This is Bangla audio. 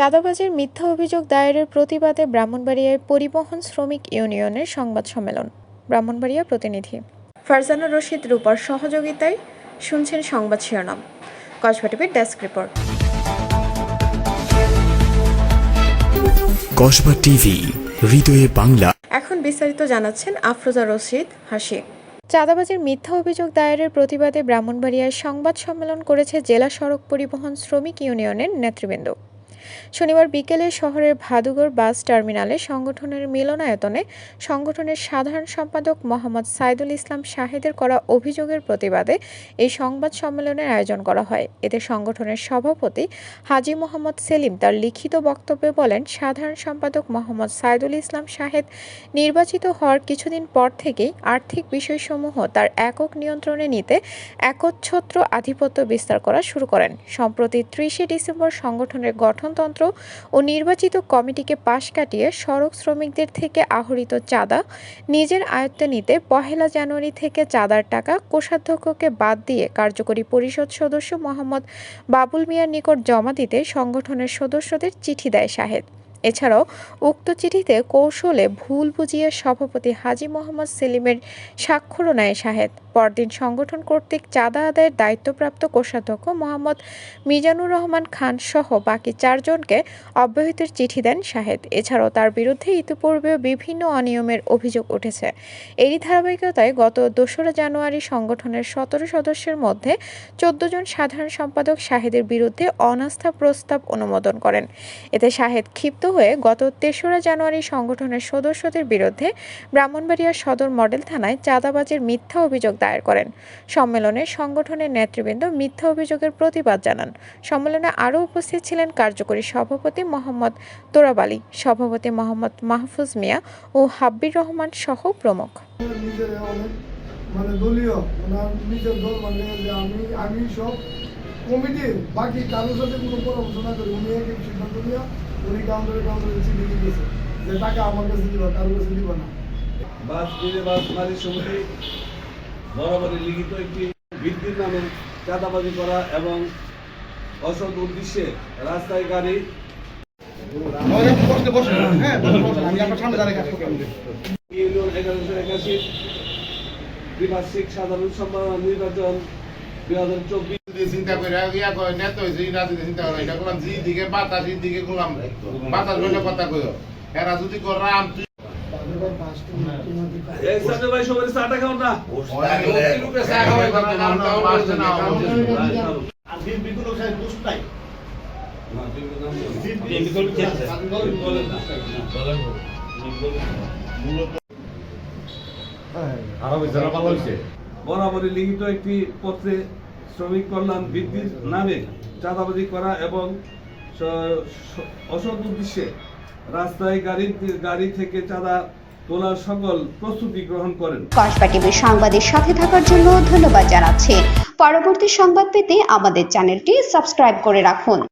চাঁদাবাজির মিথ্যা অভিযোগ দায়েরের প্রতিবাদে ব্রাহ্মণবাড়িয়ায় পরিবহন শ্রমিক ইউনিয়নের সংবাদ সম্মেলন। ব্রাহ্মণবাড়িয়া প্রতিনিধি ফারজানা রশিদ রূপার সহযোগিতায় শুনছেন সংবাদ শিরোনাম। কসবা টিভির ডেস্ক রিপোর্ট। কসবা টিভি হৃদয়ে বাংলা। এখন বিস্তারিত জানাচ্ছেন আফরোজা রশিদ হাসি। চাঁদাবাজির মিথ্যা অভিযোগ দায়েরের প্রতিবাদে ব্রাহ্মণবাড়িয়ায় সংবাদ সম্মেলন করেছে জেলা সড়ক পরিবহন শ্রমিক ইউনিয়নের নেতৃবৃন্দ। শনিবার বিকেলে শহরের ভাদুগর বাস টার্মিনালে সংগঠনের মিলনায়তনে সংগঠনের সাধারণ সম্পাদক মোহাম্মদ সাইদুল ইসলাম শাহেদের করা অভিযোগের প্রতিবাদে এই সংবাদ সম্মেলনের আয়োজন করা হয়। এতে সংগঠনের সভাপতি হাজী মোহাম্মদ সেলিম তার লিখিত বক্তব্যে বলেন, সাধারণ সম্পাদক মোহাম্মদ সাইদুল ইসলাম শাহেদ নির্বাচিত হওয়ার কিছুদিন পর থেকেই আর্থিক বিষয়সমূহ তার একক নিয়ন্ত্রণে নিতে একচ্ছত্র আধিপত্য বিস্তার করা শুরু করেন। সম্প্রতি ত্রিশে ডিসেম্বর সংগঠনের গঠনতন্ত্র ও নির্বাচিত কমিটিকে পাশ কাটিয়ে সড়ক শ্রমিকদের থেকে আহরিত চাঁদা, নিজের আয়ত্তে নিতে পহেলা জানুয়ারি থেকে চাঁদার টাকা কোষাধ্যক্ষকে বাদ দিয়ে কার্যকরী পরিষদ সদস্য মোহাম্মদ বাবুল মিয়ার নিকট জমা দিতে সংগঠনের সদস্যদের চিঠি দেয় শাহেদ। এছাড়াও উক্ত চিঠিতে কৌশলে ভুল বুঝিয়ে সভাপতি হাজী মোহাম্মদ সেলিমের স্বাক্ষরও নেয় শাহেদ। পরদিন সংগঠন কর্তৃক চাঁদা আদায়ের দায়িত্বপ্রাপ্ত কোষাধ্যক্ষ মোহাম্মদ মিজানুর রহমান খান সহ বাকি চারজনকে অব্যাহতির চিঠি দেন শাহেদ। এছাড়াও তার বিরুদ্ধে ইতিপূর্বেও বিভিন্ন অনিয়মের অভিযোগ উঠেছে। এরই ধারাবাহিকতায় গত দোসরা জানুয়ারি সংগঠনের সতেরো সদস্যের মধ্যে চোদ্দ জন সাধারণ সম্পাদক শাহেদের বিরুদ্ধে অনাস্থা প্রস্তাব অনুমোদন করেন। এতে শাহেদ ক্ষিপ্ত হয়ে গত তেসরা জানুয়ারি সংগঠনের সদস্যদের বিরুদ্ধে ব্রাহ্মণবাড়িয়া সদর মডেল থানায় চাঁদাবাজির মিথ্যা অভিযোগ দায়ের করেন। সম্মেলনে সংগঠনের নেতৃবৃন্দ মিথ্যা অভিযোগের প্রতিবাদ জানান। সম্মেলনে আরও উপস্থিত ছিলেন কার্যকরী সভাপতি মোহাম্মদ তোরাব আলী, সভাপতি মোহাম্মদ মাহফুজ মিয়া ও হাব্বির রহমান সহ প্রমুখ। মানে দলীয় নিজের দল মানে যে আমি আমি সব কমিটির বাকি কারোর সাথে কোনো করি উনি সিদ্ধান্ত উনি কাউন্টারে কাউন্টারে চিঠি দিতেছে যে টাকা আমার কাছে দিবা কারোর কাছে দিবা না বাস মিলে বাস মালিক সমিতি বরাবরই লিখিত একটি বৃদ্ধির নামে চাঁদাবাজি করা এবং অসৎ উদ্দেশ্যে রাস্তায় গাড়ি ইউনিয়ন এগারোশো একাশি দ্বিবার্ষিক সাধারণ সম্মেলন নির্বাচন দুই হাজার চব্বিশ। চিন্তা করে ইয়া করে নেত হয়েছে ইরা চিন্তা করে এটা করলাম জি দিকে বাতাস দিকে করলাম বাতাস বলে কথা এরা যদি করাম বরাবরই লিখিত একটি পত্রে শ্রমিক কল্যাণ বৃদ্ধির নামে চাঁদাবাজি করা এবং অসৎ উদ্দেশ্যে রাস্তায় গাড়ি গাড়ি থেকে চাঁদা তোলার সকল প্রস্তুতি গ্রহণ করেন। কসবা টিভির সাথে থাকার জন্য ধন্যবাদ জানাচ্ছি। পরবর্তী সংবাদ পেতে আমাদের চ্যানেলটি সাবস্ক্রাইব করে রাখুন।